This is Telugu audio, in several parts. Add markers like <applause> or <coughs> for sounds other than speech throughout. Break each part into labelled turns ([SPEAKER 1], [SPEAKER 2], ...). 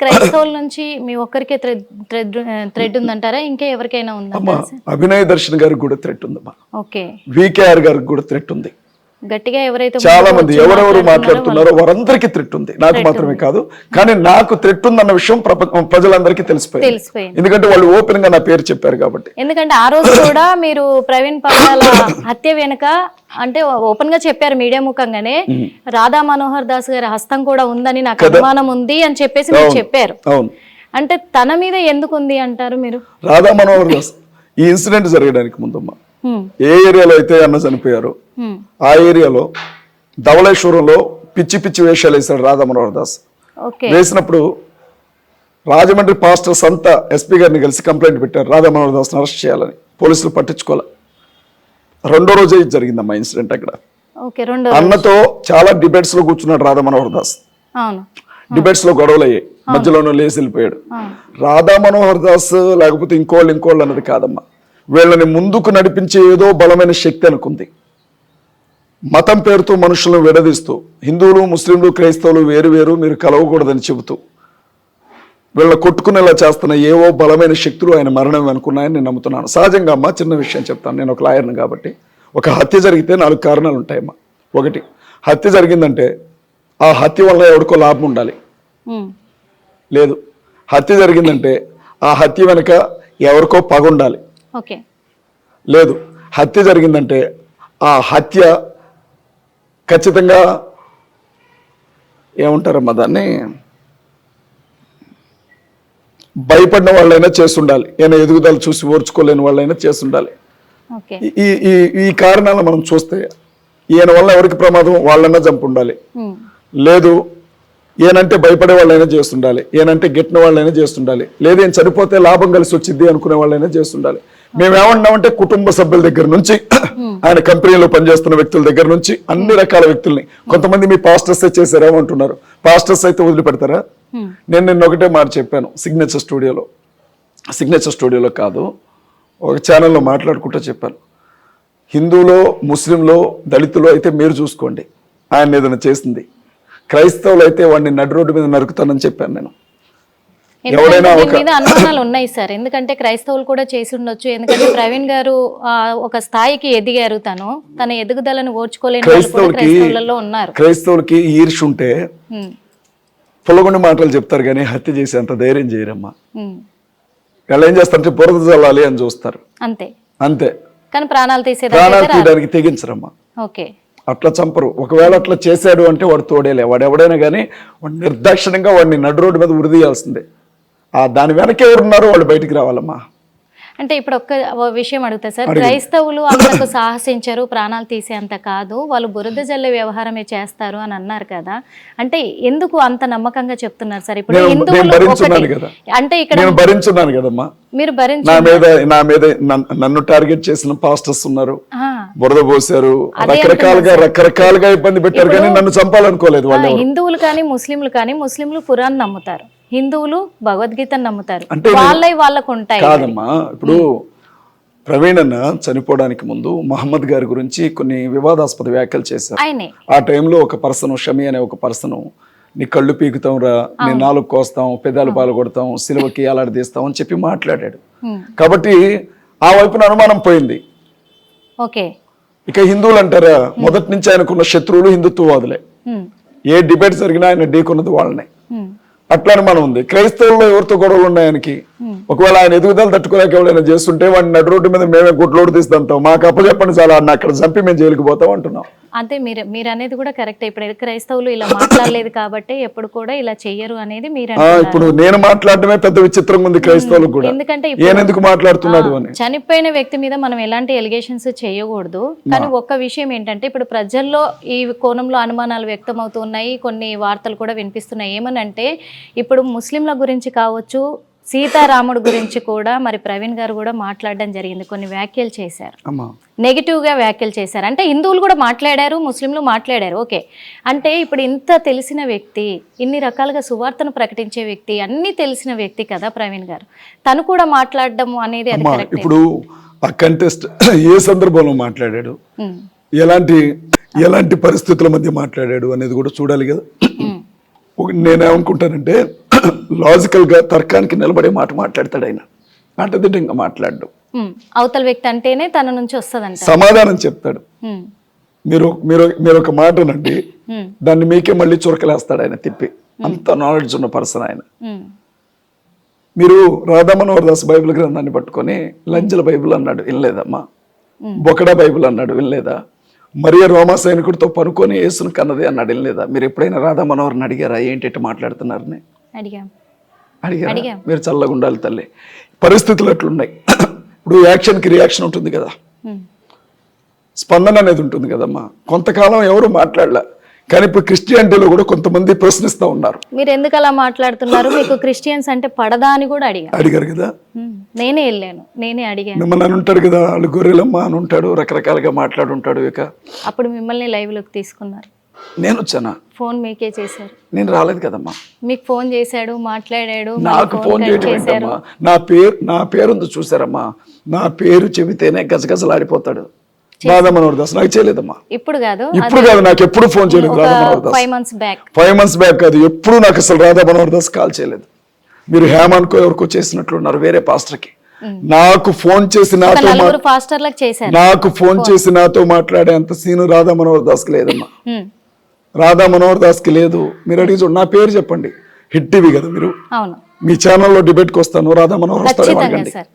[SPEAKER 1] క్రైస్తవుల నుంచి మీ ఒక్కరికే థ్రెడ్ థ్రెడ్ థ్రెడ్ ఉందంటారా? ఇంకా ఎవరికైనా సార్?
[SPEAKER 2] అభినయ్ దర్శన్ గారికి కూడా థ్రెట్ ఉందమ్మా.
[SPEAKER 1] ఓకే.
[SPEAKER 2] వికేఆర్ గారికి కూడా థ్రెట్ ఉంది.
[SPEAKER 1] గట్టిగా ఎవరైతే
[SPEAKER 2] చాలా మంది ఎవరెవరు
[SPEAKER 1] మాట్లాడుతున్నారో
[SPEAKER 2] వారందరికీ థ్రెట్ ఉంది. నాకు మాత్రమే కాదు కానీ నాకు థ్రెట్ ఉందన్న విషయం ప్రజలందరికీ తెలిసిపోయింది. ఎందుకంటే వాళ్ళు ఓపెన్గా నా పేరు చెప్పారు కాబట్టి.
[SPEAKER 1] ఎందుకంటే ఆ రోజు కూడా మీరు ప్రవీణ్ పగడాల <coughs> హత్య వెనుక అంటే ఓపెన్గా చెప్పారు మీడియా ముఖంగానే రాధా మనోహర్ దాస్ గారి హస్తం కూడా ఉందని నాకు అనుమానం ఉంది అని చెప్పేసి మీరు చెప్పారు.
[SPEAKER 2] అవును.
[SPEAKER 1] అంటే తన మీద ఎందుకు ఉంది అంటారు మీరు?
[SPEAKER 2] రాధా మనోహర్ దాస్ ఈ ఇన్సిడెంట్ జరగడానికి ముందమ్మా. ఏ ఏరియాలో అయితే అన్న చనిపోయారో ఆ ఏరియాలో ధవళేశ్వరంలో పిచ్చి పిచ్చి వేషాలు వేశాడు రాధా మనోహర్ దాస్ వేసినప్పుడు రాజమండ్రి పాస్టర్స్ అంతా ఎస్పీ గారిని కలిసి కంప్లైంట్ పెట్టారు రాధా మనోహర్ దాస్ని అరెస్ట్ చేయాలని. పోలీసులు పట్టించుకోలే. రెండో రోజే జరిగిందమ్మా ఇన్సిడెంట్ అక్కడ. అన్నతో చాలా డిబేట్స్లో కూర్చున్నాడు రాధా మనోహర్ దాస్ డిబేట్స్లో గొడవలు అయ్యాయి మధ్యలోనూ లేచి వెళ్ళిపోయాడు. రాధా మనోహర్ దాస్ లేకపోతే ఇంకోళ్ళు ఇంకోళ్ళు అన్నది కాదమ్మా. వీళ్ళని ముందుకు నడిపించే ఏదో బలమైన శక్తి అనుకుంది. మతం పేరుతో మనుషులను విడదీస్తూ హిందువులు ముస్లింలు క్రైస్తవులు వేరు వేరు మీరు కలవకూడదని చెబుతూ వీళ్ళ కొట్టుకునేలా చేస్తున్న ఏవో బలమైన శక్తులు ఆయన మరణం అనుకున్నాయని నేను నమ్ముతున్నాను. సహజంగా అమ్మా చిన్న విషయం చెప్తాను. నేను ఒక లాయర్ని కాబట్టి. ఒక హత్య జరిగితే నాలుగు కారణాలు ఉంటాయమ్మా ఒకటి హత్య జరిగిందంటే ఆ హత్య వల్ల ఎవరికో లాభం ఉండాలి. లేదు హత్య జరిగిందంటే ఆ హత్య వెనుక ఎవరికో పగ ఉండాలి. లేదు. హత్య జరిగిందంటే ఆ హత్య ఖచ్చితంగా ఏమంటారమ్మా దాన్ని? భయపడిన వాళ్ళైనా చేస్తుండాలి. ఈయన ఎదుగుదల చూసి ఓర్చుకోలేని వాళ్ళైనా చేస్తుండాలి. ఈ ఈ ఈ కారణాలు మనం చూస్తే ఈయన వల్ల ఎవరికి ప్రమాదం? వాళ్ళన్నా చంపు ఉండాలి. లేదు. ఏనంటే భయపడే వాళ్ళైనా చేస్తుండాలి. ఏనంటే గిట్టిన వాళ్ళైనా చేస్తుండాలి. లేదు ఏం చనిపోతే లాభం కలిసి వచ్చింది అనుకునే వాళ్ళైనా చేస్తుండాలి. మేము ఏమన్నామంటే కుటుంబ సభ్యుల దగ్గర నుంచి ఆయన కంపెనీలో పనిచేస్తున్న వ్యక్తుల దగ్గర నుంచి అన్ని రకాల వ్యక్తుల్ని కొంతమంది మీ పాస్టర్స్ చేశారేమో అంటున్నారు పాస్టర్స్ అయితే వదిలిపెడతారా? నేను నిన్న ఒకటే మాట చెప్పాను సిగ్నేచర్ స్టూడియోలో సిగ్నేచర్ స్టూడియోలో కాదు ఒక ఛానల్లో మాట్లాడుకుంటూ చెప్పాను. హిందువులో ముస్లింలో దళితులో అయితే మీరు చూసుకోండి ఆయన ఏదైనా చేసింది. క్రైస్తవులు అయితే వాడిని నడి రోడ్డు మీద నరుకుతానని చెప్పాను నేను
[SPEAKER 1] ఎందుకంటే
[SPEAKER 2] ఎవడైనా
[SPEAKER 1] దీని
[SPEAKER 2] ఒక-
[SPEAKER 1] మీద అనుమానాలు ఉన్నాయి సార్. ఎందుకంటే క్రైస్తవులు కూడా చేసి ఉండొచ్చు. ఎందుకంటే ప్రవీణ్ గారు ఆ, ఒక స్థాయికి ఎదిగారు తను. తన ఎదుగుదలను ఓర్చుకోలేని క్రైస్తవులలో ఉన్నారు.
[SPEAKER 2] క్రైస్తవులకి ఈర్ష ఉంటే పొలగొండి మాటలు చెప్తారు కానీ హత్య చేసే అంత ధైర్యం చేయరమ్మా. వాళ్ళు ఏం చేస్తారంటే బురద చల్లాలి అని చూస్తారు.
[SPEAKER 1] అంతే.
[SPEAKER 2] అంతే.
[SPEAKER 1] కానీ ప్రాణాలు తీసేదాకా
[SPEAKER 2] ప్రాణాలు తీయడానికి తెగించరమ్మా.
[SPEAKER 1] ఓకే.
[SPEAKER 2] అట్లా చంపరు. ఒకవేళ అట్లా చేశాడు అంటే వాడు తోడేలే. వాడు ఎవడైనా కానీ వాడు నిర్దాక్షిణ్యంగా వాడిని నడు రోడ్డు మీద ఉరిదీయాల్సిందే దాని వెనక ఎవరున్నారో వాళ్ళు బయటికి రావాలమ్మా.
[SPEAKER 1] అంటే ఇప్పుడు ఒక్క విషయం అడుగుతా సార్. క్రైస్తవులు అంతకు సాహసించరు ప్రాణాలు తీసేంత కాదు. వాళ్ళు బురద జల్లే వ్యవహారమే చేస్తారు అని అన్నారు కదా. అంటే ఎందుకు అంత నమ్మకంగా చెప్తున్నారు సార్? ఇప్పుడు హిందువులు. అంటే ఇక్కడ
[SPEAKER 2] నేను భరించున్నాను కదమ్మా.
[SPEAKER 1] మీరు భరించ
[SPEAKER 2] నా మీద నా మీద నన్- నన్ను టార్గెట్ చేసిన పాస్టర్స్ ఉన్నారు. బురద పోసారు రకరకాలుగా రకరకాలుగా ఇబ్బంది పెట్టారు కానీ నన్ను చంపాలనుకోలేదు వాళ్ళు
[SPEAKER 1] హిందువులు కానీ ముస్లింలు కానీ ముస్లింలు ఖురాన్ నమ్ముతారు. హిందువులు భగవద్గీతను నమ్ముతారు.
[SPEAKER 2] అంటే
[SPEAKER 1] వాళ్ళవి వాళ్ళకు ఉంటాయి
[SPEAKER 2] కాదమ్మా ఇప్పుడు ప్రవీణ్ అన్న చనిపోవడానికి ముందు మహమ్మద్ గారి గురించి కొన్ని వివాదాస్పద వ్యాఖ్యలు చేశారు. ఆ టైంలో ఒక పర్సన్ షమి అనే ఒక పర్సన్ నీ కళ్ళు పీకుతాం రా నీ నాలుగు కోస్తాం పెదాలు పాలు కొడతాం సిలువకి అలాడదీస్తాం అని చెప్పి మాట్లాడాడు. కాబట్టి ఆ వైపున అనుమానం పోయింది.
[SPEAKER 1] ఓకే.
[SPEAKER 2] ఇక హిందువులు అంటారా మొదటి నుంచి ఆయనకున్న శత్రువులు హిందుత్వవాదులే. ఏ డిబేట్ జరిగినా ఆయన ఢీకొన్నది వాళ్ళనే.
[SPEAKER 1] హ్మ్,
[SPEAKER 2] అట్లా అనుమానం ఉంది. క్రైస్తవుల్లో ఎవరితో గొడవలు ఉన్నాయి ఆయనకి? ఒకవేళ ఆయన ఎదుగుదల తట్టుకోలేక ఎవరైనా చేస్తుంటే వాడిని నడు రోడ్డు మీద మేమే గుడ్లోడు తీస్తాంటాం మాకు అప్పచెప్పండి చాలా అన్న అక్కడ చంపి మేము జైలుకి పోతాం అంటున్నాం.
[SPEAKER 1] అదే మీరు మీరు అనేది కూడా కరెక్ట్. ఇప్పుడు క్రైస్తవులు ఇలా మాట్లాడలేదు కాబట్టి ఎప్పుడు కూడా ఇలా చెయ్యరు అనేది మీరు.
[SPEAKER 2] ఇప్పుడు నేను మాట్లాడటమే పెద్ద విచిత్రంగా ఉంది క్రైస్తవులకు కూడా.
[SPEAKER 1] ఎందుకంటే
[SPEAKER 2] ఎందుకు మాట్లాడుతున్నాడు అని.
[SPEAKER 1] చనిపోయిన వ్యక్తి మీద మనం ఎలాంటి ఎలిగేషన్స్ చేయకూడదు. కానీ ఒక్క విషయం ఏంటంటే ఇప్పుడు ప్రజల్లో ఈ కోణంలో అనుమానాలు వ్యక్తమవుతున్నాయి. కొన్ని వార్తలు కూడా వినిపిస్తున్నాయి. ఏమనంటే ఇప్పుడు ముస్లింల గురించి కావచ్చు సీతారాముడు గురించి కూడా మరి ప్రవీణ్ గారు కూడా మాట్లాడడం జరిగింది. కొన్ని వ్యాఖ్యలు చేశారు. నెగిటివ్గా వ్యాఖ్యలు చేశారు. అంటే హిందువులు కూడా మాట్లాడారు ముస్లింలు మాట్లాడారు. ఓకే. అంటే ఇప్పుడు ఇంత తెలిసిన వ్యక్తి ఇన్ని రకాలుగా సువార్తను ప్రకటించే వ్యక్తి అన్నీ తెలిసిన వ్యక్తి కదా ప్రవీణ్ గారు. తను కూడా మాట్లాడడం అనేది
[SPEAKER 2] ఇప్పుడు ఆ కంటెస్ట్ ఏ సందర్భంలో మాట్లాడాడు? ఎలాంటి ఎలాంటి పరిస్థితుల మధ్య మాట్లాడాడు అనేది కూడా చూడాలి కదా. నేనేమనుకుంటానంటే <clears throat> లాజికల్గా తర్కానికి నిలబడే మాట మాట్లాడతాడు ఆయన. అడ్డదిడ్డంగా మాట్లాడు.
[SPEAKER 1] అవతల వ్యక్తి అంటేనే తన నుంచి వస్తుందంట.
[SPEAKER 2] సమాధానం చెప్తాడు. మీరు మీరు మీరు ఒక మాటనండి
[SPEAKER 1] ఉమ్,
[SPEAKER 2] దాన్ని మీకే మళ్ళీ చురకలేస్తాడు ఆయన తిప్పి. అంత నాలెడ్జ్ ఉన్న పర్సన్ ఆయన. మీరు రాధామనోహర్ దాస్ బైబిల్ గ్రంథాన్ని పట్టుకొని లంజల బైబిల్ అన్నాడు వినలేదమ్మా. బొకడా బైబిల్ అన్నాడు వినలేదా? మరియ రోమా సైనికుడితో పనుకొని యేసును కన్నది అన్నాడు వినలేదా మీరు ఎప్పుడైనా రాధా మనోహర్ని అడిగారా? ఏంటి మాట్లాడుతున్నారని?
[SPEAKER 1] అడిగాం.
[SPEAKER 2] అడిగారా. మీరు చల్లగా ఉండాలి తల్లి. పరిస్థితులు అట్లున్నాయి ఇప్పుడు యాక్షన్కి రియాక్షన్ ఉంటుంది కదా. స్పందన అనేది ఉంటుంది కదమ్మా. కొంతకాలం ఎవరు మాట్లాడలే. కానీ ఇప్పుడు క్రిస్టియానిటీలో కూడా కొంతమంది ప్రశ్నిస్తూ ఉన్నారు.
[SPEAKER 1] మీరు ఎందుకు అలా మాట్లాడుతున్నారు? మీకు క్రిస్టియన్స్ అంటే పడదా అని కూడా అడిగా.
[SPEAKER 2] అడిగారు కదా?
[SPEAKER 1] నేనే వెళ్ళాను. నేనే అడిగాను.
[SPEAKER 2] మిమ్మల్ని అని ఉంటాడు కదా వాళ్ళు గొర్రెలమ్మ అని ఉంటాడు రకరకాలుగా మాట్లాడుంటాడు ఇక.
[SPEAKER 1] అప్పుడు మిమ్మల్ని లైవ్లోకి తీసుకున్నారు.
[SPEAKER 2] నేను వచ్చానా?
[SPEAKER 1] ఫోన్ మీకే చేశారు.
[SPEAKER 2] నేను రాలేదు కదమ్మా.
[SPEAKER 1] మీకు ఫోన్ చేశాడు మాట్లాడాడు
[SPEAKER 2] నాకు ఫోన్ ఏంటమ్మా? నా పేరు నా పేరుంది చూసారమ్మా. నా పేరు చెబితేనే గజగజలాడిపోతాడు. రాధా మనోహర్ దాస్ నాకు చేయలేదమ్మా.
[SPEAKER 1] ఇప్పుడు కాదు
[SPEAKER 2] ఇప్పుడు కాదు నాకు ఎప్పుడు ఫోన్ చేయలేదు Radha Manohar Das
[SPEAKER 1] five months back
[SPEAKER 2] five months back కాదు ఎప్పుడు నాకు అసలు రాధా మనోహర్ దాస్ కాల్ చేయలేదు. మీరు హేమాన్కో ఎవరికో చేసినట్లున్నారు వేరే పాస్టర్కి. నాకు ఫోన్ చేసి నాతో నాకు ఫోన్ చేసి నాతో మాట్లాడే అంత సీను రాధా మనోహర్ దాస్కి లేదమ్మా. రాధా మనోహర్ దాస్కి లేదు. మీరు అడిగి చూడండి నా పేరు చెప్పండి. హిట్ టీవీ కదా మీరు. మీ ఛానల్లో డిబేట్కి వస్తాను రాధా మనోహర్ వస్తాడేమో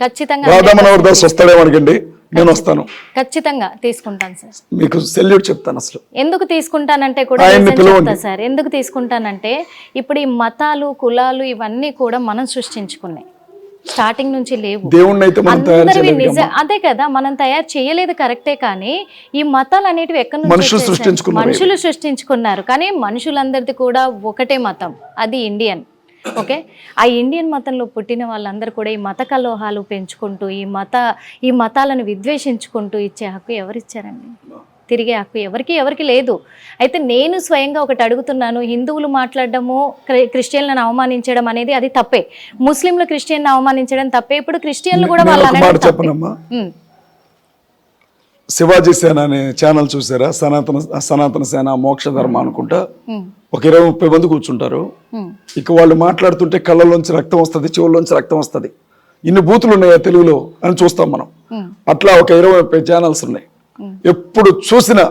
[SPEAKER 1] ఖచ్చితంగా
[SPEAKER 2] అడగండి రాధా మనోహర్ దాస్ వస్తాడేమో అడగండి నేను వస్తాను.
[SPEAKER 1] ఖచ్చితంగా తీసుకుంటాను సార్.
[SPEAKER 2] మీకు సెల్యూట్ చెప్తాను అసలు.
[SPEAKER 1] ఎందుకు తీసుకుంటానంటే కూడా. చెప్తా సార్. ఎందుకు తీసుకుంటానంటే ఇప్పుడు ఈ మతాలు కులాలు ఇవన్నీ కూడా మనం సృష్టించుకున్నాయి. స్టార్టింగ్ నుంచి లేవు. అదే కదా మనం తయారు చేయలేదు కరెక్టే కానీ ఈ మతాలు అనేటివి ఎక్కడి నుంచి
[SPEAKER 2] మనుషులు? సృష్టించుకున్నారు.
[SPEAKER 1] మనుషులు సృష్టించుకున్నారు. కానీ మనుషులందరిది కూడా ఒకటే మతం. అది ఇండియన్. ఓకే? ఆ ఇండియన్ మతంలో పుట్టిన వాళ్ళందరూ కూడా ఈ మత కలోహాలు పెంచుకుంటూ ఈ మత ఈ మతాలను విద్వేషించుకుంటూ ఇచ్చే హక్కు ఎవరిచ్చారండి? తిరిగే హక్కు ఎవరికి ఎవరికి లేదు. అయితే నేను స్వయంగా ఒకటి అడుగుతున్నాను హిందువులు మాట్లాడడము క్రి- క్రిస్టియన్లను అవమానించడం అనేది అది తప్పే. ముస్లింలు క్రిస్టియన్ అవమానించడం తప్పే. ఇప్పుడు క్రిస్టియన్లు కూడా వాళ్ళు
[SPEAKER 2] ఒక
[SPEAKER 1] అనడం
[SPEAKER 2] మాట
[SPEAKER 1] తప్పే.
[SPEAKER 2] చెప్పనమ్మా
[SPEAKER 1] ఉమ్,
[SPEAKER 2] శివాజీ సేన అనే ఛానల్ చూసారా? సనాతన సనాతన సేన మోక్ష ధర్మ అనుకుంటా. ఒక ఇరవై ముప్పై మంది కూర్చుంటారు. ఇక వాళ్ళు మాట్లాడుతుంటే కళ్ళలోంచి రక్తం వస్తుంది చెవుల్లోంచి రక్తం వస్తుంది. ఇన్ని బూతులు ఉన్నాయా తెలుగులో అని చూస్తాం మనం. అట్లా ఒక ఇరవై ముప్పై ఛానల్స్ ఉన్నాయి. ఎప్పుడు చూసినా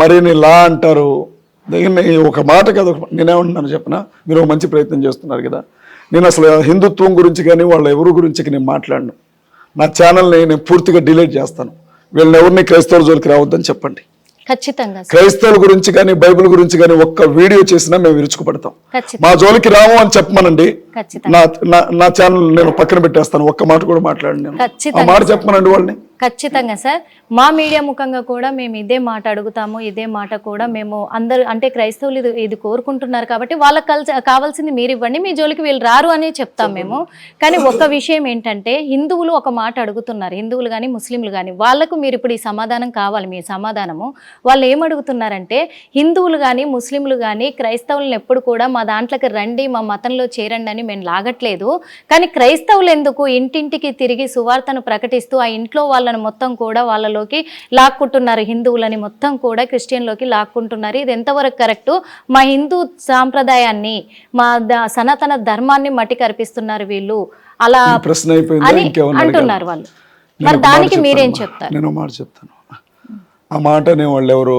[SPEAKER 2] మరిని లా అంటారు. ఒక మాట కాదు నేనేమంటున్నాను చెప్పనా? మీరు ఒక మంచి ప్రయత్నం చేస్తున్నారు కదా. నేను అసలు హిందుత్వం గురించి కానీ వాళ్ళ ఎవరి గురించి నేను మాట్లాడను. నా ఛానల్ని నేను పూర్తిగా డిలీట్ చేస్తాను. వీళ్ళని ఎవరిని క్రైస్తవుల జోలికి రావద్దని చెప్పండి.
[SPEAKER 1] ఖచ్చితంగా
[SPEAKER 2] క్రైస్తవుల గురించి కానీ బైబిల్ గురించి కానీ ఒక్క వీడియో చేసినా మేము విరుచుకుపడతాం. మా జోలికి రాము అని చెప్పమనండి. నా నా- ఛానల్ నేను పక్కన పెట్టేస్తాను. ఒక్క మాట కూడా మాట్లాడండి నేను. ఆ మాట చెప్పమనండి వాళ్ళని.
[SPEAKER 1] ఖచ్చితంగా సార్. మా మీడియా ముఖంగా కూడా మేము ఇదే మాట అడుగుతాము ఇదే మాట కూడా మేము అందరు అంటే క్రైస్తవులు ఇది ఇది కోరుకుంటున్నారు కాబట్టి వాళ్ళకి కలిసి కావాల్సింది మీరు ఇవ్వండి మీ జోలికి వీళ్ళు రారు అని చెప్తాం మేము. కానీ ఒక విషయం ఏంటంటే హిందువులు ఒక మాట అడుగుతున్నారు హిందువులు కానీ ముస్లింలు కానీ వాళ్ళకు మీరు ఇప్పుడు ఈ సమాధానం కావాలి మీ సమాధానము. వాళ్ళు ఏం అడుగుతున్నారంటే హిందువులు కానీ ముస్లింలు కానీ క్రైస్తవులను ఎప్పుడు కూడా మా దాంట్లోకి రండి మా మతంలో చేరండి అని మేము లాగట్లేదు. కానీ క్రైస్తవులు ఎందుకు ఇంటింటికి తిరిగి సువార్తను ప్రకటిస్తూ ఆ ఇంట్లో వాళ్ళని మొత్తం కూడా వాళ్ళలోకి లాక్కుంటున్నారు. హిందువులని మొత్తం కూడా క్రిస్టియన్లోకి లాక్కుంటున్నారు. ఇది ఎంతవరకు కరెక్టు? మా హిందూ సాంప్రదాయాన్ని మా సనాతన ధర్మాన్ని మట్టి కనిపిస్తున్నారు వీళ్ళు. అలా
[SPEAKER 2] ప్రశ్న అయిపోయిందా?
[SPEAKER 1] అంటున్నారు వాళ్ళు. మరి దానికి మీరేం. చెప్తారు?
[SPEAKER 2] నేను మాట చెప్తాను ఆ మాట అనే వాళ్ళు ఎవరో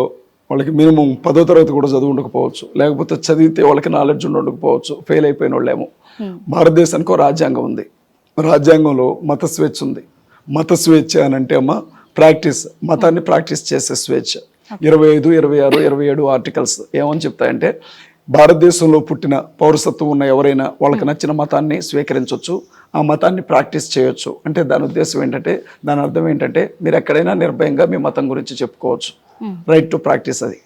[SPEAKER 2] వాళ్ళకి మినిమం పదో తరగతి కూడా చదువు ఉండకపోవచ్చు. లేకపోతే చదివితే వాళ్ళకి నాలెడ్జ్ ఉండి ఉండకపోవచ్చు. ఫెయిల్ అయిపోయిన వాళ్ళేమో. భారతదేశానికి ఒక రాజ్యాంగం ఉంది. రాజ్యాంగంలో మత స్వేచ్ఛ ఉంది. మత స్వేచ్ఛ అని అంటే అమ్మ ప్రాక్టీస్ మతాన్ని ప్రాక్టీస్ చేసే స్వేచ్ఛ. ఇరవై ఐదు ఇరవై ఆరు ఇరవై ఏడు ఆర్టికల్స్ ఏమని చెప్తాయంటే భారతదేశంలో పుట్టిన పౌరసత్వం ఉన్న ఎవరైనా వాళ్ళకి నచ్చిన మతాన్ని స్వీకరించవచ్చు ఆ మతాన్ని ప్రాక్టీస్ చేయొచ్చు. అంటే దాని ఉద్దేశం ఏంటంటే దాని అర్థం ఏంటంటే మీరు ఎక్కడైనా నిర్భయంగా మీ మతం గురించి చెప్పుకోవచ్చు. రైట్ టు ప్రాక్టీస్ అది.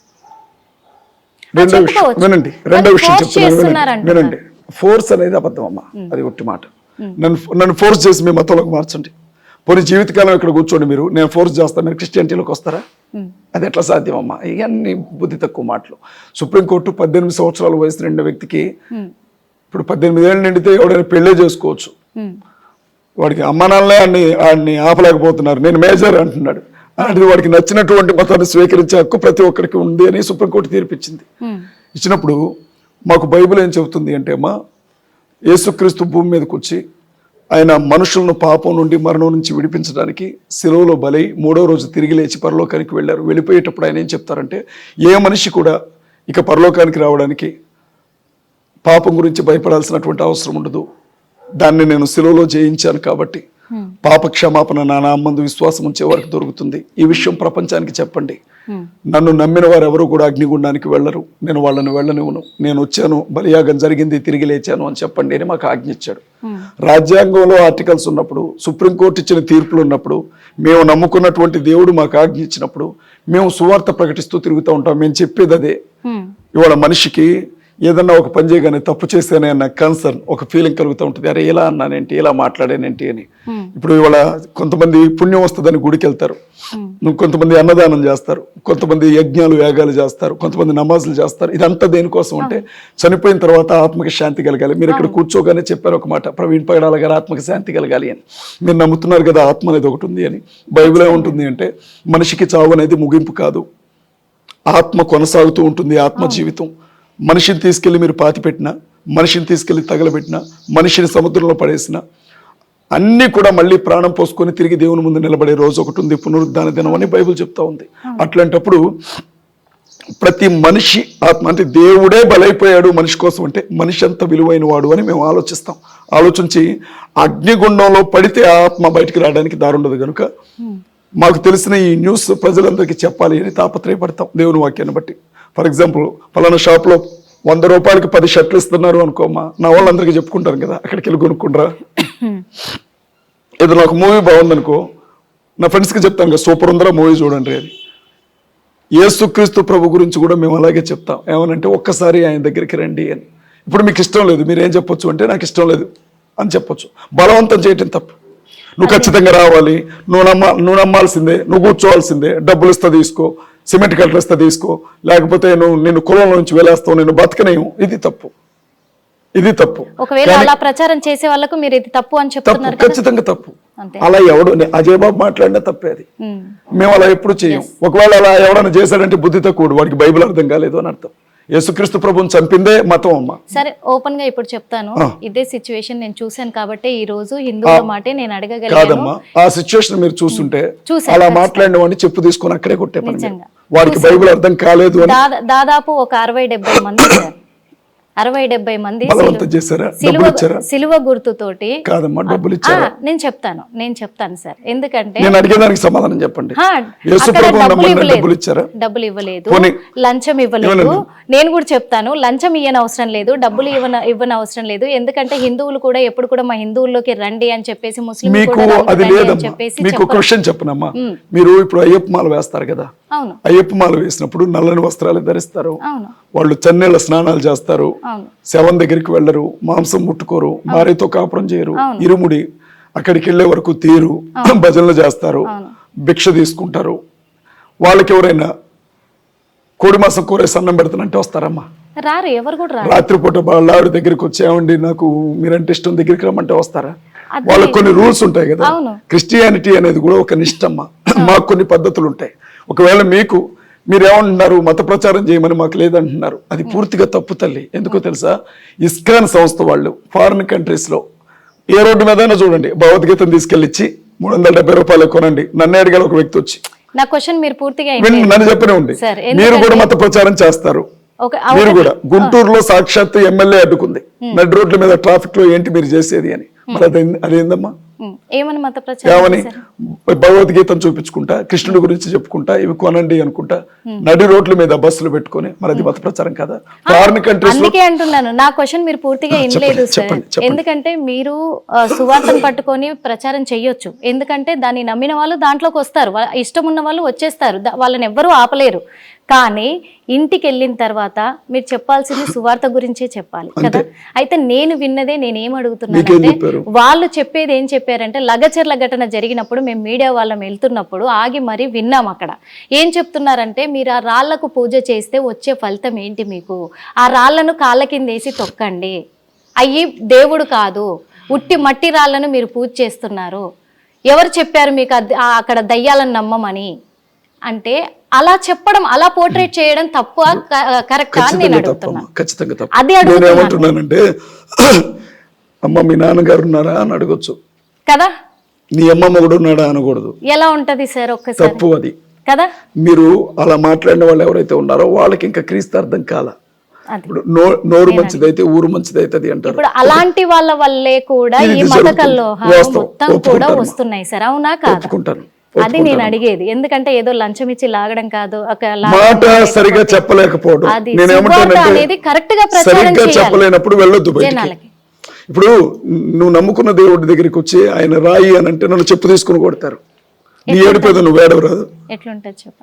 [SPEAKER 2] రెండో విషయం. వినండి రెండో విషయం చెప్తున్నాను వినండి. ఫోర్స్ అనేది అబద్ధం అమ్మ అది ఒట్టి మాట. నన్ను నన్ను ఫోర్స్ చేసి మీ మతంలోకి మార్చండి. పోనీ జీవితకాలం ఇక్కడ కూర్చోండి మీరు. నేను ఫోర్స్ చేస్తాను. మీరు క్రిస్టియానిటీలోకి వస్తారా? అది ఎట్లా సాధ్యం అమ్మా ఇవన్నీ బుద్ధి తక్కువ మాటలు. సుప్రీంకోర్టు పద్దెనిమిది సంవత్సరాల వయసు నిండిన వ్యక్తికి ఇప్పుడు పద్దెనిమిది ఏళ్ళు నిండితే ఎవడైనా పెళ్ళే చేసుకోవచ్చు.
[SPEAKER 1] ఉమ్,
[SPEAKER 2] వాడికి అమ్మానాలనే అన్ని ఆయన్ని ఆపలేకపోతున్నారు. నేను మేజర్ అంటున్నాడు. అలాంటిది వాడికి నచ్చినటువంటి మతాన్ని స్వీకరించే హక్కు ప్రతి ఒక్కరికి ఉంది అని సుప్రీంకోర్టు తీర్పిచ్చింది. ఇచ్చినప్పుడు మాకు బైబిల్ ఏం చెబుతుంది అంటే అమ్మా యేసుక్రీస్తు భూమి మీదకి వచ్చి ఆయన మనుషులను పాపం నుండి మరణం నుంచి విడిపించడానికి సెలవులో బలై మూడో రోజు తిరిగి లేచి పరలోకానికి వెళ్ళారు. వెళ్ళిపోయేటప్పుడు ఆయన ఏం చెప్తారంటే ఏ మనిషి కూడా ఇక పరలోకానికి రావడానికి పాపం గురించి భయపడాల్సినటువంటి అవసరం ఉండదు. దాన్ని నేను సెలవులో జయించాను కాబట్టి పాప క్షమాపణ నా నామందు విశ్వాసం ఉంచే వారికి దొరుకుతుంది. ఈ విషయం ప్రపంచానికి చెప్పండి. నన్ను నమ్మిన వారు ఎవరు కూడా అగ్నిగుండానికి వెళ్ళరు. నేను వాళ్ళని వెళ్ళనివ్వను. నేను వచ్చాను. బలియాగం జరిగింది. తిరిగి లేచాను అని చెప్పండి అని మాకు ఆజ్ఞ ఇచ్చాడు. రాజ్యాంగంలో ఆర్టికల్స్ ఉన్నప్పుడు సుప్రీంకోర్టు ఇచ్చిన తీర్పులు ఉన్నప్పుడు మేము నమ్ముకున్నటువంటి దేవుడు మాకు ఆజ్ఞ ఇచ్చినప్పుడు మేము సువార్త ప్రకటిస్తూ తిరుగుతూ ఉంటాం. మేము చెప్పేది అదే. ఇవాళ మనిషికి ఏదన్నా ఒక పని చేయగానే తప్పు చేశానే అన్న కన్సర్న్ ఒక ఫీలింగ్ కలుగుతూ ఉంటుంది. అరే ఇలా అన్నానేంటి ఇలా మాట్లాడానేంటి అని. ఇప్పుడు ఇవాళ కొంతమంది పుణ్యం వస్తుందని గుడికి వెళ్తారు కొంతమంది అన్నదానం చేస్తారు. కొంతమంది యజ్ఞాలు యాగాలు చేస్తారు. కొంతమంది నమాజులు చేస్తారు. ఇదంతా దేనికోసం అంటే చనిపోయిన తర్వాత ఆత్మకి శాంతి కలగాలి. మీరు ఇక్కడ కూర్చోగానే చెప్పారు ఒక మాట. ప్రవీణ్ పగడాల గారు ఆత్మకి శాంతి కలగాలి అని. మీరు నమ్ముతున్నారు కదా ఆత్మ అనేది ఒకటి ఉంది అని. బైబిల్ ఏముంటుంది అంటే మనిషికి చావు అనేది ముగింపు కాదు. ఆత్మ కొనసాగుతూ ఉంటుంది ఆత్మ జీవితం. మనిషిని తీసుకెళ్ళి మీరు పాతి పెట్టినా మనిషిని తీసుకెళ్ళి తగలబెట్టినా మనిషిని సముద్రంలో పడేసిన అన్నీ కూడా మళ్ళీ ప్రాణం పోసుకొని తిరిగి దేవుని ముందు నిలబడే రోజు ఒకటి ఉంది పునరుద్ధాన దినం అని బైబిల్ చెప్తా ఉంది. అట్లాంటప్పుడు ప్రతి మనిషి ఆత్మ అంటే దేవుడే బలైపోయాడు మనిషి కోసం అంటే మనిషి అంత విలువైన వాడు అని మేము ఆలోచిస్తాం. ఆలోచించి అగ్నిగుండంలో పడితే ఆత్మ బయటికి రావడానికి దారుండదు కనుక మాకు తెలిసిన ఈ న్యూస్ ప్రజలందరికీ చెప్పాలి అని తాపత్రయపడతాం దేవుని వాక్యాన్ని బట్టి. ఫర్ ఎగ్జాంపుల్ ఫలానా షాప్లో వంద రూపాయలకి పది షర్ట్లు ఇస్తున్నారు అనుకోమా నా వాళ్ళందరికీ చెప్పుకుంటారు కదా అక్కడికి వెళ్ళి కొనుక్కుంటారా ఏదో నాకు మూవీ బాగుందనుకో నా ఫ్రెండ్స్కి చెప్తాను కదా సూపర్ ఉందరా మూవీ చూడండి అని. యేసుక్రీస్తు ప్రభు గురించి కూడా మేము అలాగే చెప్తాం. ఏమనంటే ఒక్కసారి ఆయన దగ్గరికి రండి అని. ఇప్పుడు మీకు ఇష్టం లేదు మీరు ఏం చెప్పొచ్చు అంటే నాకు ఇష్టం లేదు అని చెప్పొచ్చు. బలవంతం చేయటం తప్పు. నువ్వు ఖచ్చితంగా రావాలి నువ్వు నమ్మ నువ్వు నమ్మాల్సిందే నువ్వు కూర్చోవాల్సిందే డబ్బులు ఇస్తా తీసుకో సిమెంట్ కట్టలు ఇస్తా తీసుకో. లేకపోతే నువ్వు నిన్ను కులంలో నుంచి వెళ్ళేస్తావు నేను బతకనేయం ఇది తప్పు. ఇది తప్పు.
[SPEAKER 1] ఒకవేళ అలా ప్రచారం చేసే వాళ్ళకు మీరు ఇది తప్పు అని చెప్తున్నారు
[SPEAKER 2] ఖచ్చితంగా తప్పు. అలా ఎవడు అజయ్ బాబు మాట్లాడినా తప్పే అది. మేము. అలా ఎప్పుడు చేయం. ఒకవేళ అలా ఎవడన్నా చేశాడంటే బుద్ధి తక్కువ వాడికి బైబిల్ అర్థం కాలేదు అని అర్థం. యేసుక్రీస్తు ప్రభుని చంపిందే మతం అమ్మ.
[SPEAKER 1] సరే ఓపెన్గా ఇప్పుడు చెప్తాను. ఇదే సిచ్యువేషన్ నేను చూశాను కాబట్టి ఈ రోజు హిందువుల మాటే నేను అడగగలిగాను.
[SPEAKER 2] కాదమ్మా ఆ సిచ్యువేషన్ మీరు చూస్తుంటే అలా మాట్లాడిన వాడిని చెప్పు తీసుకొని అక్కడే కొట్టే పని. వాడికి బైబిల్ అర్థం కాలేదు అని.
[SPEAKER 1] దాదా- దాదాపు ఒక అరవై డెబ్బై మంది సార్ అరవై డెబ్బై మంది సిలువ గుర్తుతోటి
[SPEAKER 2] కాదమ్మా డబ్బులు ఇచ్చారా?
[SPEAKER 1] నేను చెప్తాను నేను చెప్తాను సార్. ఎందుకంటే
[SPEAKER 2] నేను అడిగేదానికి సమాధానం చెప్పండి.
[SPEAKER 1] డబ్బులు ఇవ్వలేదు.
[SPEAKER 2] డబ్బులు ఇచ్చారా?
[SPEAKER 1] డబ్బులు ఇవ్వలేదు
[SPEAKER 2] పోనీ.
[SPEAKER 1] లంచం ఇవ్వలేదు. నేను కూడా చెప్తాను లంచం ఇవ్వని అవసరం లేదు డబ్బులు ఇవ్వన ఇవ్వని అవసరం లేదు. ఎందుకంటే హిందువులు కూడా ఎప్పుడు కూడా మా హిందువుల్లోకి రండి అని చెప్పేసి ముస్లిం
[SPEAKER 2] మీకు
[SPEAKER 1] కూడా
[SPEAKER 2] అది లేదమ్మా.
[SPEAKER 1] చెప్పేసి
[SPEAKER 2] మీకు. క్వశ్చన్ చెప్పనమ్మా. మీరు ఇప్పుడు అయ్యప్ప మాల వేస్తారు కదా. అయ్యప్ప మాల వేసినప్పుడు నల్లని వస్త్రాలు ధరిస్తారు. వాళ్ళు చన్నీళ్ళ స్నానాలు చేస్తారు. శవం దగ్గరికి వెళ్ళరు మాంసం ముట్టుకోరు భార్యతో కాపురం చేయరు ఇరుముడి అక్కడికి వెళ్ళే వరకు తీరు భజనలు చేస్తారు భిక్ష తీసుకుంటారు. వాళ్ళకి ఎవరైనా కోడి మాసం కూరేసి అన్నం పెడతానంటే వస్తారమ్మా.
[SPEAKER 1] రారు ఎవరు కూడా రారు.
[SPEAKER 2] రాత్రిపూట వాళ్ళ దగ్గరికి వచ్చామండి నాకు మీరంటే ఇష్టం దగ్గరికి రమ్మంటే వస్తారా? వాళ్ళకి కొన్ని రూల్స్ ఉంటాయి కదా. క్రిస్టియానిటీ అనేది కూడా ఒక నిష్టమ్మ మాకు కొన్ని పద్ధతులు ఉంటాయి. ఒకవేళ మీకు మీరు ఏమంటున్నారు మత ప్రచారం చేయమని మాకు లేదంటున్నారు అది పూర్తిగా తప్పు తల్లి. ఎందుకో తెలుసా? ఇస్కాన్ సంస్థ వాళ్ళు ఫారిన్ కంట్రీస్లో ఏ రోడ్డు మీదైనా చూడండి భగవద్గీతను తీసుకెళ్ళిచ్చి మూడు వందల డెబ్బై రూపాయలు కొనండి. నన్ను అడిగాడు ఒక వ్యక్తి వచ్చి.
[SPEAKER 1] నా క్వశ్చన్ మీరు పూర్తిగా?
[SPEAKER 2] నన్ను చెప్పనే ఉంది మీరు కూడా మత ప్రచారం చేస్తారు. మీరు కూడా. గుంటూరులో సాక్షాత్ ఎమ్మెల్యే అడ్డుకుంది. నడి రోడ్ల మీద ట్రాఫిక్లో ఏంటి మీరు చేసేది అని. మరి అది అదేందమ్మా?
[SPEAKER 1] ఏమని మత ప్రచారం?
[SPEAKER 2] భగవద్గీతను చూపించుకుంటా కృష్ణుడి గురించి చెప్పుకుంటా ఇవి కొనండి అనుకుంటా నడి రోడ్ల మీద బస్సులు పెట్టుకొని మరి అది మత ప్రచారం కదా ఫారిన్ కంట్రీస్
[SPEAKER 1] అందుకే అంటున్నాను నా క్వశ్చన్ మీరు పూర్తిగా సార్
[SPEAKER 2] చెప్పండి.
[SPEAKER 1] ఎందుకంటే మీరు సువార్తను పట్టుకొని ప్రచారం చెయ్యొచ్చు ఎందుకంటే దాన్ని నమ్మిన వాళ్ళు దాంట్లోకి వస్తారు. ఇష్టం ఉన్న వాళ్ళు వచ్చేస్తారు. వాళ్ళని ఎవ్వరూ ఆపలేరు. కానీ ఇంటికి వెళ్ళిన తర్వాత మీరు చెప్పాల్సింది సువార్త గురించే చెప్పాలి కదా? అయితే నేను విన్నదే నేను అడుగుతున్నానంటే? వాళ్ళు చెప్పేది ఏం చెప్పారంటే లగచర్ల ఘటన జరిగినప్పుడు మేము మీడియా వాళ్ళం వెళ్తున్నప్పుడు ఆగి మరీ విన్నాం అక్కడ. ఏం చెప్తున్నారంటే మీరు ఆ రాళ్ళకు పూజ చేస్తే వచ్చే ఫలితం ఏంటి మీకు? ఆ రాళ్ళను కాళ్ళ కింద వేసి తొక్కండి. అయ్యి దేవుడు కాదు ఉట్టి మట్టి రాళ్ళను మీరు పూజ చేస్తున్నారు. ఎవరు చెప్పారు మీకు అక్కడ దయ్యాలను నమ్మమని? అంటే అలా చెప్పడం అలా పోర్ట్రేట్ చేయడం తప్పు? కరెక్టా అని నేను అడుగుతున్నా.
[SPEAKER 2] ఖచ్చితంగా తప్ప.
[SPEAKER 1] అది <clears throat>
[SPEAKER 2] అమ్మ మీ నాన్నగారు ఉన్నారా అని అడగొచ్చు.
[SPEAKER 1] కదా?
[SPEAKER 2] నీ అమ్మమ్మ కూడా ఉన్నాడా అనకూడదు.
[SPEAKER 1] ఎలా ఉంటది సార్ ఒక్కసారి?
[SPEAKER 2] తప్పు అది.
[SPEAKER 1] కదా?
[SPEAKER 2] మీరు అలా మాట్లాడిన వాళ్ళు ఎవరైతే ఉన్నారో వాళ్ళకి ఇంకా క్రీస్తు అర్థం కాల. ఇప్పుడు నోరు మంచిదైతే ఊరు మంచిదైతుంది అంటారు.
[SPEAKER 1] ఇప్పుడు అలాంటి వాళ్ళ వల్లే కూడా ఈ
[SPEAKER 2] ఇది
[SPEAKER 1] మత
[SPEAKER 2] జరుగుతుంది.
[SPEAKER 1] కల్లోహాలు
[SPEAKER 2] వాస్తవం.
[SPEAKER 1] మొత్తం కూడా. వస్తున్నాయి సార్. అవునా కాదా? అది నేను అడిగేది. ఎందుకంటే ఏదో లంచం ఇచ్చి లాగడం కాదు
[SPEAKER 2] మాట సరిగా చెప్పలేకపోవడం.
[SPEAKER 1] అనేది కరెక్ట్గా
[SPEAKER 2] సరిగ్గా చెప్పలేనప్పుడు వెళ్ళొద్దు
[SPEAKER 1] జనాలకి.
[SPEAKER 2] ఇప్పుడు నువ్వు నమ్ముకున్న దేవుడి దగ్గరికి వచ్చి ఆయన రాయి అని అంటే నన్ను చెప్పు తీసుకుని కొడతారు. నీ ఏడిపోదు నువ్వు ఏడవరాదు.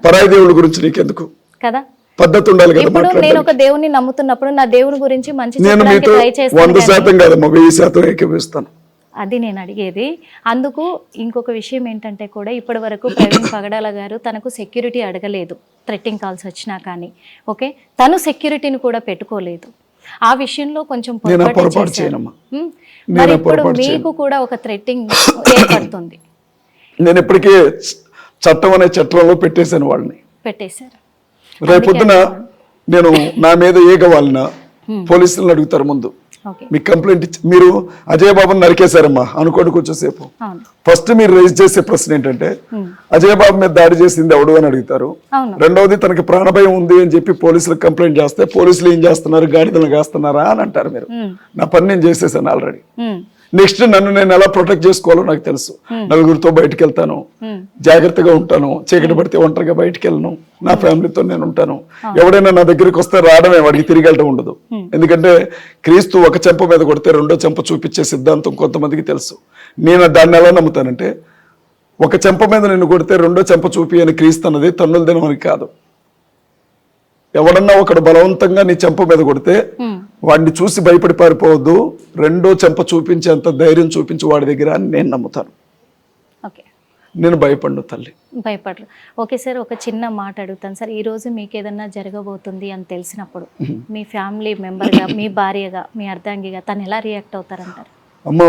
[SPEAKER 2] పరాయి దేవుడి గురించి నీకెందుకు?
[SPEAKER 1] కదా?
[SPEAKER 2] పద్ధతి ఉండాలి కదా
[SPEAKER 1] నేను ఒక దేవుని నమ్ముతున్నప్పుడు నా దేవుని గురించి మంచి
[SPEAKER 2] నేను మీతో వంద శాతం కాదమ్మా వెయ్యి శాతం ఏకీపిస్తాను
[SPEAKER 1] అది నేను అడిగేది. అందుకు ఇంకొక విషయం ఏంటంటే కూడా ఇప్పటి వరకు ప్రవీణ్ పగడాల గారు తనకు సెక్యూరిటీ అడగలేదు. థ్రెట్టింగ్ కాల్స్ వచ్చినా కానీ. ఓకే? తను సెక్యూరిటీని కూడా పెట్టుకోలేదు. ఆ విషయంలో కొంచెం పొరపాటు.
[SPEAKER 2] చేయనమ్మా.
[SPEAKER 1] మరి ఇప్పుడు మీకు కూడా ఒక థ్రెట్టింగ్ ఏర్పడుతుంది.
[SPEAKER 2] నేను ఇప్పటికే చట్టం అనే చట్టంలో పెట్టేశాను వాళ్ళని.
[SPEAKER 1] పెట్టేశారు.
[SPEAKER 2] రేపొద్దున నేను నా మీద ఏగవాలన పోలీసులను అడుగుతారు ముందు. మీకు కంప్లైంట్ ఇచ్చి మీరు అజయ్ బాబుని నరికేశారమ్మా అనుకోండి కొంచెంసేపు ఫస్ట్ మీరు రైజ్ చేసే ప్రశ్న ఏంటంటే అజయ్ బాబు మీద దాడి చేసింది ఎవడు అని అడుగుతారు. రెండవది తనకి ప్రాణభయం ఉంది అని చెప్పి పోలీసులకు కంప్లైంట్ చేస్తే పోలీసులు ఏం చేస్తున్నారు? గాడిదలు కాస్తున్నారా అని అంటారు మీరు. నా పని నేను చేసేసాను ఆల్రెడీ. నెక్స్ట్ నన్ను నేను ఎలా ప్రొటెక్ట్ చేసుకోవాలో నాకు తెలుసు. నలుగురితో బయటకు వెళ్తాను
[SPEAKER 1] ఉమ్.
[SPEAKER 2] జాగ్రత్తగా ఉంటాను. చీకటి పడితే ఒంటరిగా బయటకు వెళ్ళను నా ఫ్యామిలీతో నేను ఉంటాను. ఎవడైనా నా దగ్గరికి వస్తే రావడమే వాడికి తిరిగి వెళ్ళడం ఉండదు ఎందుకంటే క్రీస్తు ఒక చెంప మీద కొడితే రెండో చెంప చూపించే సిద్ధాంతం కొంతమందికి తెలుసు. నేను దాన్ని ఎలా నమ్ముతానంటే ఒక చెంప మీద నిన్ను కొడితే రెండో చెంప చూపి అని క్రీస్తు అన్నది తన్నుల దినమని కాదు. ఎవడన్నా ఒకడు బలవంతంగా నీ చెంప మీద కొడితే. వాడిని చూసి భయపడి పారిపోవద్దు రెండో చెంప చూపించేంత ధైర్యం చూపించి వాడి దగ్గర అని నేను నమ్ముతాను.
[SPEAKER 1] ఓకే.
[SPEAKER 2] నేను భయపడ్ను తల్లి.
[SPEAKER 1] భయపడరు. ఓకే సార్ ఒక చిన్న మాట అడుగుతాను సార్. ఈ రోజు మీకు ఏదన్నా జరగబోతుంది అని తెలిసినప్పుడు మీ ఫ్యామిలీ మెంబర్గా మీ భార్యగా మీ అర్ధాంగిగా తను ఎలా రియాక్ట్ అవుతారంటారు?
[SPEAKER 2] అమ్మ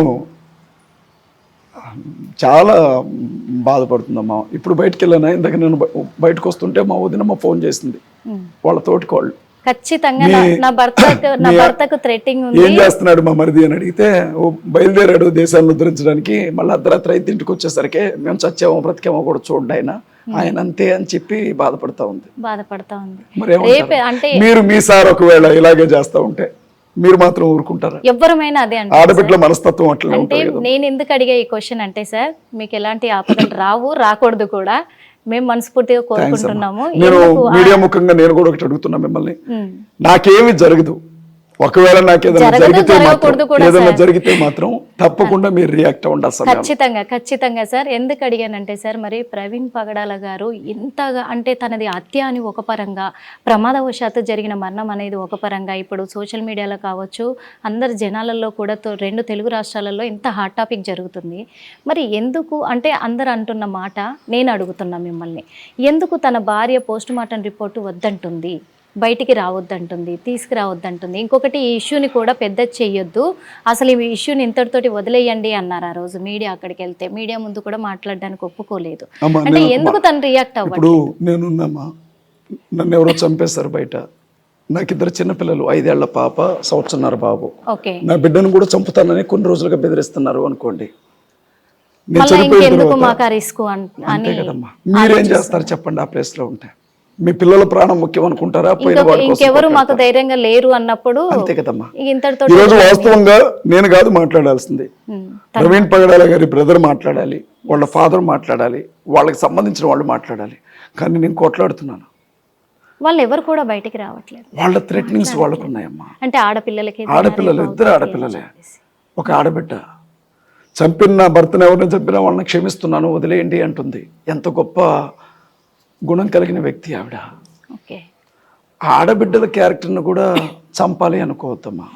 [SPEAKER 2] చాలా బాధపడుతుందమ్మా. ఇప్పుడు బయటికి వెళ్ళాను? ఇందాక నేను బయటకు వస్తుంటే మా వదినమ్మ ఫోన్ చేసింది. వాళ్ళ తోటికోళ్ళు
[SPEAKER 1] ఖచ్చితంగా నా- నా భర్తకు నా భర్తకు థ్రెట్టింగ్ ఉంది.
[SPEAKER 2] ఏం చేస్తున్నాడు మా మరిది అని అడిగితే "ఓ, బయలుదేరాడు దేశాన్ని ఉద్ధరించడానికి మళ్ళీ అర్ధరాత్రి అయితే ఇంటికి వచ్చేసరికి మేము చచ్చామో బ్రతికేమో కూడా చూడండి ఆయన. ఆయన అంతే అని చెప్పి బాధపడతా ఉంది.
[SPEAKER 1] బాధపడతా ఉంది.
[SPEAKER 2] మరి ఏమంటారు?
[SPEAKER 1] రేపే అంటే
[SPEAKER 2] మీరు మీ సార్ ఒకవేళ ఇలాగే చేస్తా ఉంటే మీరు మాత్రం ఊరుకుంటారా?
[SPEAKER 1] ఎవ్వరమైనా అదే అంటే
[SPEAKER 2] ఆడబిడ్డల మనస్తత్వం అట్లనే
[SPEAKER 1] అంటే నేను ఎందుకు అడిగా ఈ క్వశ్చన్ అంటే సార్ మీకు ఎలాంటి ఆపదలు రావు రాకూడదు కూడా. మేము మనస్ఫూర్తిగా కోరుకుంటున్నాము.
[SPEAKER 2] నేను
[SPEAKER 1] ఎందుకు
[SPEAKER 2] మీడియా ముఖంగా నేను కూడా ఒకటి అడుగుతున్నా మిమ్మల్ని. నాకేమి జరగదు. ఒకవేళ నాకు ఏదైనా జరిగితే ఏదైనా జరిగితే మాత్రం తప్పకుండా మీరు రియాక్ట్ అవ్వండి అసలు
[SPEAKER 1] ఖచ్చితంగా ఖచ్చితంగా సార్. ఎందుకు అడిగానంటే సార్ మరి ప్రవీణ్ పగడాల గారు ఇంతగా అంటే తనది హత్య అని ఒక పరంగా ప్రమాదవశాత్తు జరిగిన మరణం అనేది ఒక పరంగా ఇప్పుడు సోషల్ మీడియాలో కావచ్చు అందరు జనాలలో కూడా రెండు తెలుగు రాష్ట్రాలలో ఇంత హాట్ టాపిక్ జరుగుతుంది. మరి ఎందుకు అంటే అందరు అంటున్న మాట నేను అడుగుతున్నా మిమ్మల్ని ఎందుకు తన భార్య పోస్ట్ మార్టం రిపోర్టు వద్దంటుంది? బయటికి రావద్దంటుంది తీసుకురావద్దంటుంది. ఇంకొకటి ఈ ఇష్యూని కూడా పెద్ద చెయ్యొద్దు. అసలు ఈ ఇష్యూని ఇంతటితోటి వదిలేయండి అన్నారు ఆ రోజు మీడియా అక్కడికి వెళ్తే. మీడియా ముందు కూడా మాట్లాడడానికి ఒప్పుకోలేదు. అంటే
[SPEAKER 2] నేను-
[SPEAKER 1] ఎందుకు తను రియాక్ట్
[SPEAKER 2] ఇప్పుడు నేనున్నామా? నన్ను ఎవరో చంపేశారు బయట. నాకు ఇద్దరు చిన్నపిల్లలు ఐదేళ్ళ పాప సంవత్సరన్నర బాబు.
[SPEAKER 1] ఓకే.
[SPEAKER 2] నా బిడ్డను కూడా చంపుతానని కొన్ని రోజులుగా బెదిరిస్తున్నారు అనుకోండి. నేను మీరేం చేస్తారు చెప్పండి ఆ ప్లేస్లో ఉంటే. మీ పిల్లల ప్రాణం ముఖ్యం అనుకుంటారా? పోయిన
[SPEAKER 1] ఇంకొక
[SPEAKER 2] వాడి కోసం
[SPEAKER 1] ఇంకెవరు మాకు ధైర్యంగా లేరు అన్నప్పుడు
[SPEAKER 2] అంతే కదమ్మా.
[SPEAKER 1] ఇంతటితో
[SPEAKER 2] ఈ రోజు వాస్తవంగా నేను కాదు మాట్లాడాల్సింది. ప్రవీణ్ పగడాల గారి బ్రదర్ మాట్లాడాలి వాళ్ళ ఫాదర్ మాట్లాడాలి వాళ్ళకి సంబంధించిన వాళ్ళు మాట్లాడాలి. కానీ నేను కొట్లాడుతున్నాను.
[SPEAKER 1] వాళ్ళు ఎవరు కూడా బయటికి రావట్లేదు.
[SPEAKER 2] వాళ్ళ థ్రెటనింగ్స్ వాళ్ళకు ఉన్నాయమ్మా.
[SPEAKER 1] అంటే ఆడపిల్లలకి
[SPEAKER 2] ఆడపిల్లలు ఇద్దరు ఆడపిల్లలే. ఒక ఆడబిడ్డ. చంపిన నా భర్తను ఎవరిని చంపినా వాళ్ళని క్షమిస్తున్నాను వదిలేయండి అంటుంది. ఎంత గొప్ప గుణం కలిగిన వ్యక్తి ఆవిడ. ఆడబిడ్డల క్యారెక్టర్ను కూడా చంపాలి అనుకోవద్దమ్మా.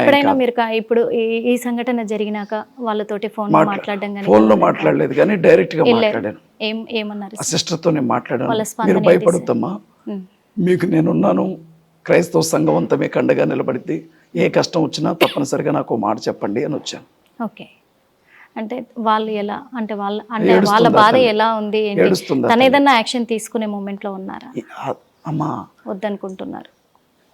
[SPEAKER 1] ఎప్పుడైనా మీరు ఇప్పుడు ఈ- సంఘటన జరిగినాక వాళ్ళతోటి ఫోన్ మాట్లాడడం
[SPEAKER 2] ఫోన్లో మాట్లాడలేదు కానీ డైరెక్ట్గా మాట్లాడాను.
[SPEAKER 1] ఏం ఏమన్నారు?
[SPEAKER 2] సిస్టర్తో నేను మాట్లాడాను. మీరు భయపడొద్దమ్మా.
[SPEAKER 1] ఉమ్.
[SPEAKER 2] మీకు నేనున్నాను. క్రైస్తవ సంఘం అంతా మీకు అండగా నిలబడిద్ది. ఏ కష్టం వచ్చినా తప్పనిసరిగా నాకు మాట చెప్పండి అని వచ్చాను.
[SPEAKER 1] ఓకే. అంటే వాళ్ళు ఎలా అంటే వాళ్ళ అంటే వాళ్ళ బాధ? ఎలా ఉంది తన? ఏదన్నా యాక్షన్ తీసుకునే మూమెంట్లో ఉన్నారా
[SPEAKER 2] అమ్మా.
[SPEAKER 1] వద్దనుకుంటున్నారు.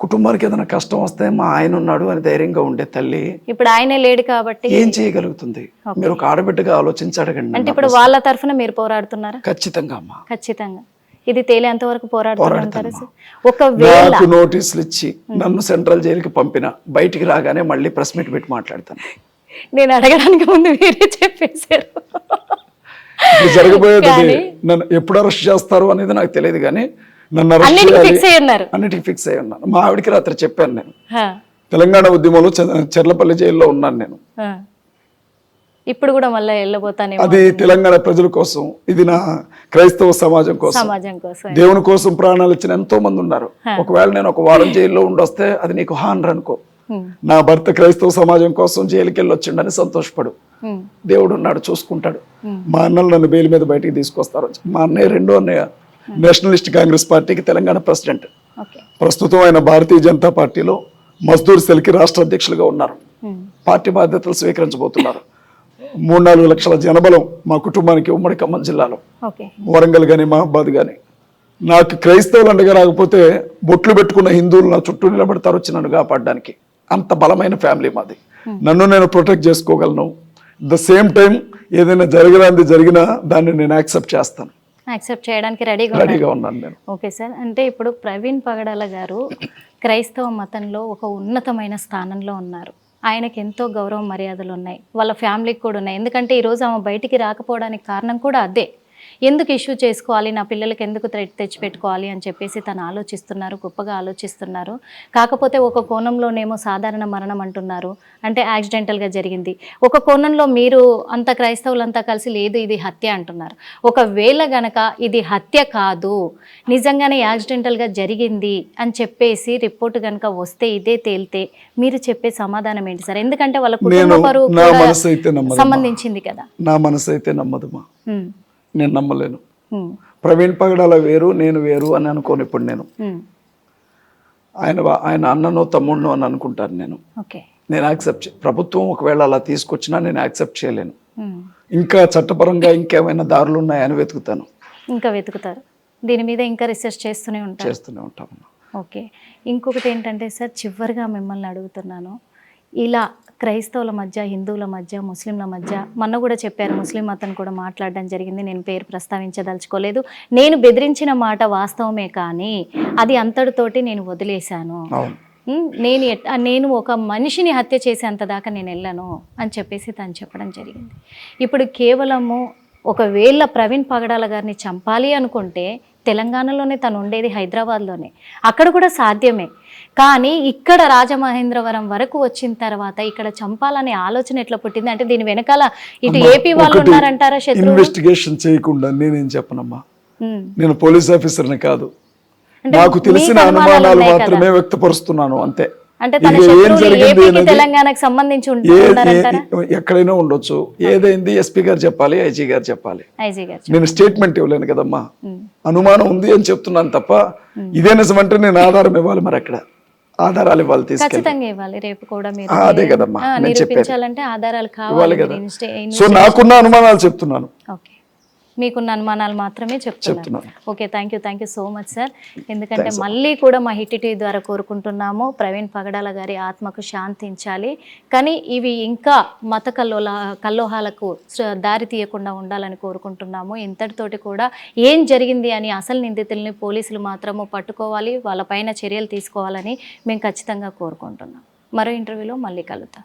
[SPEAKER 2] కుటుంబానికి ఏదైనా కష్టం వస్తే మా ఆయన ఉన్నాడు అని ధైర్యంగా ఉండే తల్లి
[SPEAKER 1] ఇప్పుడు ఆయనే లేడు కాబట్టి
[SPEAKER 2] ఏం చేయగలుగుతుంది? మీరు ఒక ఆడబిడ్డగా ఆలోచించి అడగండి
[SPEAKER 1] అంటే. ఇప్పుడు వాళ్ళ తరఫున మీరు పోరాడుతున్నారా?
[SPEAKER 2] ఖచ్చితంగా అమ్మా.
[SPEAKER 1] ఖచ్చితంగా. ఇది తేలేంత వరకు పోరాడుతుంటారు సార్ ఒకవేళ
[SPEAKER 2] నోటీసులు ఇచ్చి నన్ను సెంట్రల్ జైలుకి పంపిన బయటికి రాగానే మళ్ళీ ప్రెస్ మీట్ పెట్టి మాట్లాడతాను.
[SPEAKER 1] నేను అడగడానికి ముందు మీరే చెప్పేశారు.
[SPEAKER 2] జరగబోయేది నన్ను ఎప్పుడు అరెస్ట్ చేస్తారు అనేది నాకు తెలియదు కానీ నన్ను అరెస్ట్
[SPEAKER 1] ఫిక్స్ అయ్యి ఉన్నారు.
[SPEAKER 2] అన్నిటికీ ఫిక్స్ అయి ఉన్నాను. మా ఆవిడకి రాత్రి చెప్పాను నేను. తెలంగాణ ఉద్యమంలో చెర్లపల్లి జైల్లో ఉన్నాను నేను.
[SPEAKER 1] ఇప్పుడు కూడా మళ్ళీ వెళ్ళబోతానేమో
[SPEAKER 2] అది తెలంగాణ ప్రజల కోసం ఇది నా క్రైస్తవ సమాజం కోసం.
[SPEAKER 1] సమాజం కోసం.
[SPEAKER 2] దేవుని కోసం ప్రాణాలు ఇచ్చిన ఎంతో మంది ఉన్నారు ఒకవేళ నేను ఒక వారం జైల్లో ఉండొస్తే అది నీకు హానర్ అనుకో. నా భర్త క్రైస్తవ సమాజం కోసం జైలుకి వెళ్ళి వచ్చిండని సంతోషపడు. దేవుడు ఉన్నాడు చూసుకుంటాడు. మా అన్నలు నన్ను బెయిల్ మీద బయటికి తీసుకొస్తారు. మా అన్నయ్య రెండో అన్నయ్య నేషనలిస్ట్ కాంగ్రెస్ పార్టీకి తెలంగాణ ప్రెసిడెంట్. ప్రస్తుతం ఆయన భారతీయ జనతా పార్టీలో మజ్దూర్ సెల్కి రాష్ట్ర అధ్యక్షులుగా ఉన్నారు. పార్టీ బాధ్యతలు స్వీకరించబోతున్నారు. మూడు నాలుగు లక్షల జనబలం మా కుటుంబానికి ఉమ్మడి ఖమ్మం జిల్లాలో. వరంగల్ కానీ మహబాద్ కానీ నాకు క్రైస్తవులు అండగా రాకపోతే బొట్లు పెట్టుకున్న హిందువులు నా చుట్టూ నిలబడతారు వచ్చి నన్ను కాపాడడానికి. అంత బలమైన ఫ్యామిలీ మాది. నన్ను నేను ప్రొటెక్ట్ చేసుకోగలను. ద సేమ్ టైం ఏదైనా జరగరాంది జరిగినా దాన్ని నేను యాక్సెప్ట్ చేస్తాను.
[SPEAKER 1] యాక్సెప్ట్ చేయడానికి రెడీగా
[SPEAKER 2] రెడీగా ఉన్నాను. నేను.
[SPEAKER 1] ఓకే సార్ అంటే ఇప్పుడు ప్రవీణ్ పగడాల గారు క్రైస్తవ మతంలో ఒక ఉన్నతమైన స్థానంలో ఉన్నారు. ఆయనకి ఎంతో గౌరవ మర్యాదలు ఉన్నాయి. వాళ్ళ ఫ్యామిలీకి కూడా ఉన్నాయి. ఎందుకంటే ఈరోజు ఆమె బయటికి రాకపోవడానికి కారణం కూడా అదే. ఎందుకు ఇష్యూ చేసుకోవాలి? నా పిల్లలకి ఎందుకు థ్రెట్ తెచ్చిపెట్టుకోవాలి? అని చెప్పేసి తను ఆలోచిస్తున్నారు గొప్పగా ఆలోచిస్తున్నారు. కాకపోతే ఒక కోణంలోనేమో సాధారణ మరణం అంటున్నారు. అంటే యాక్సిడెంటల్గా జరిగింది. ఒక కోణంలో మీరు అంత క్రైస్తవులంతా కలిసి లేదు ఇది హత్య అంటున్నారు. ఒకవేళ గనక ఇది హత్య కాదు నిజంగానే యాక్సిడెంటల్గా జరిగింది అని చెప్పేసి రిపోర్ట్ కనుక వస్తే ఇదే తేలితే మీరు చెప్పే సమాధానం ఏంటి సార్? ఎందుకంటే వాళ్ళ కుటుంబ
[SPEAKER 2] నమ్మదు
[SPEAKER 1] సంబంధించింది కదా.
[SPEAKER 2] నా మనసు అయితే నమ్మదుమా
[SPEAKER 1] ఉమ్,
[SPEAKER 2] నేను నమ్మలేను. ప్రవీణ్ పగడాల వేరు నేను వేరు అని అనుకోను ఇప్పుడు నేను. ఆయన ఆయన అన్ననో తమ్ముడినో అని అనుకుంటాను నేను.
[SPEAKER 1] ఓకే.
[SPEAKER 2] నేను యాక్సెప్ట్ ప్రభుత్వం ఒకవేళ అలా తీసుకొచ్చినా నేను యాక్సెప్ట్ చేయలేను. ఇంకా చట్టపరంగా ఇంకేమైనా దారులు ఉన్నాయని వెతుకుతాను.
[SPEAKER 1] ఇంకా వెతుకుతారు. దీని మీద ఇంకా రీసెర్చ్ చేస్తూనే ఉంటారు.
[SPEAKER 2] చేస్తూనే ఉంటాను
[SPEAKER 1] ఓకే. ఇంకొకటి ఏంటంటే సార్ చివరిగా మిమ్మల్ని అడుగుతున్నాను. ఇలా క్రైస్తవుల మధ్య హిందువుల మధ్య ముస్లింల మధ్య మొన్న కూడా చెప్పారు ముస్లిం అతను కూడా మాట్లాడడం జరిగింది నేను పేరు ప్రస్తావించదలుచుకోలేదు. నేను బెదిరించిన మాట వాస్తవమే కానీ అది అంతటితోటి నేను వదిలేశాను. నేను నేను ఒక మనిషిని హత్య చేసేంత దాకా నేను వెళ్ళను అని చెప్పేసి తను చెప్పడం జరిగింది. ఇప్పుడు కేవలము ఒకవేళ ప్రవీణ్ పగడాల గారిని చంపాలి అనుకుంటే తెలంగాణలోనే తను ఉండేది హైదరాబాద్లోనే. అక్కడ కూడా సాధ్యమే. కానీ ఇక్కడ రాజమహేంద్రవరం వరకు వచ్చిన తర్వాత ఇక్కడ చంపాలనే ఆలోచన ఎట్లా పుట్టింది? అంటే దీని వెనకాల ఇటు ఏపీ వాళ్ళు ఉన్నారంటారా
[SPEAKER 2] ఇన్వెస్టిగేషన్ చేయకుండా నేనేం చెప్పనమ్మా? నేను పోలీస్ ఆఫీసర్ని కాదు. నాకు తెలిసిన
[SPEAKER 1] అనుమానాలు
[SPEAKER 2] మాత్రమే వ్యక్తపరుస్తున్నాను అంతే.
[SPEAKER 1] అంటే తెలంగాణకు సంబంధించి
[SPEAKER 2] ఎక్కడైనా ఉండొచ్చు. ఏదైంది? ఎస్పీ గారు చెప్పాలి ఐజీ గారు చెప్పాలి. నేను స్టేట్మెంట్ ఇవ్వలేను కదమ్మా. అనుమానం ఉంది అని చెప్తున్నాను తప్ప ఇదే నిజమంటే నేను ఆధారం ఇవ్వాలి మరి అక్కడ. ఆధారాలు ఇవ్వాలి తీసుకెళ్ళి.
[SPEAKER 1] ఇవ్వాలి. రేపు కూడా మీరు
[SPEAKER 2] అదే కదమ్మా, నేను
[SPEAKER 1] ఆధారాలు కావాలి.
[SPEAKER 2] కదా. సో నాకున్న అనుమానాలు చెప్తున్నాను.
[SPEAKER 1] ఓకే. మీకున్న అనుమానాలు మాత్రమే చెప్తున్నారు
[SPEAKER 2] చెప్తున్నాను.
[SPEAKER 1] Okay thank you thank you so much sir ఎందుకంటే మళ్ళీ కూడా మా హిట్ టీవీ ద్వారా కోరుకుంటున్నాము. ప్రవీణ్ పగడాల గారి ఆత్మకు శాంతించాలి కానీ ఇవి ఇంకా మత కల్లోల కల్లోహాలకు దారి తీయకుండా ఉండాలని కోరుకుంటున్నాము. ఇంతటితోటి కూడా ఏం జరిగింది అని అసలు నిందితుల్ని పోలీసులు మాత్రము పట్టుకోవాలి. వాళ్ళపైన చర్యలు తీసుకోవాలని మేము ఖచ్చితంగా కోరుకుంటున్నాం. మరో ఇంటర్వ్యూలో మళ్ళీ కలుద్దాం.